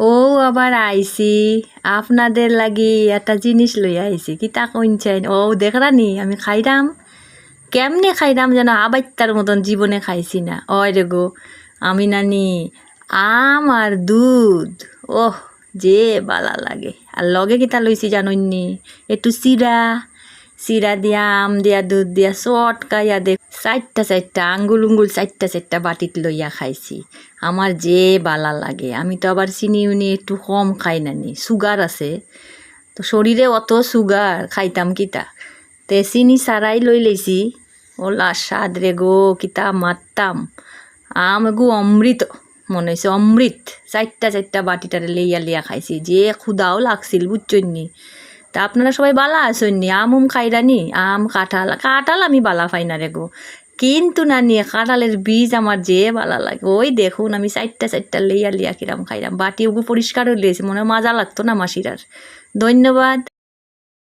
ও আবার আইছি আপনাদের লাগি একটা জিনিস লই আইছি কিতা কইনছেন? ও দেখরানি, আমি খাইরাম। কেমনে খাইরাম যেন আবাইত্তার মতন জীবনে খাইছি না। ওই রে গো, আমি নানি, আম আর দুধ। ওহ, যে বালা লাগে। আর লগে কিতা লইছি জানইনি একটু চিরা চিরা দিয়া, আম দিয়া, দুধ দিয়া চটকাইয়া দে, চারটা চারটা আঙ্গুল উঙ্গুল চারটা চারটা বাটিত লইয়া খাইছি। আমার যে বালা লাগে। আমি তো আবার চিনি উনি একটু কম খাই নানি সুগার আছে। তো শরীরে অত সুগার, খাইতাম কিতা? তে চিনি সারাই লই লইছি। ওলা স্বাদ রে গো, কিতা মারতাম। আম এগু অমৃত, মনে হয়েছে অমৃত। চারটা চারটা বাটিটারে লইয়া লিয়া খাইছি। যে ক্ষুদাও লাগছিল বুঝছন্নি তা আপনারা সবাই বালা আসেননি আম উম খাইরানি আম, কাঁঠাল কাঁঠাল আমি বালা পাই না রে গো। কিন্তু না নিয়ে কাঁঠালের বীজ আমার যে বালা লাগে। ওই দেখুন আমি চারটা চারটা লেয়া লিয়া কিরাম খাইরাম। বাটি ওগু পরিষ্কারও লিয়েছি মনে হয় মাজা লাগতো না মাসিরার। ধন্যবাদ।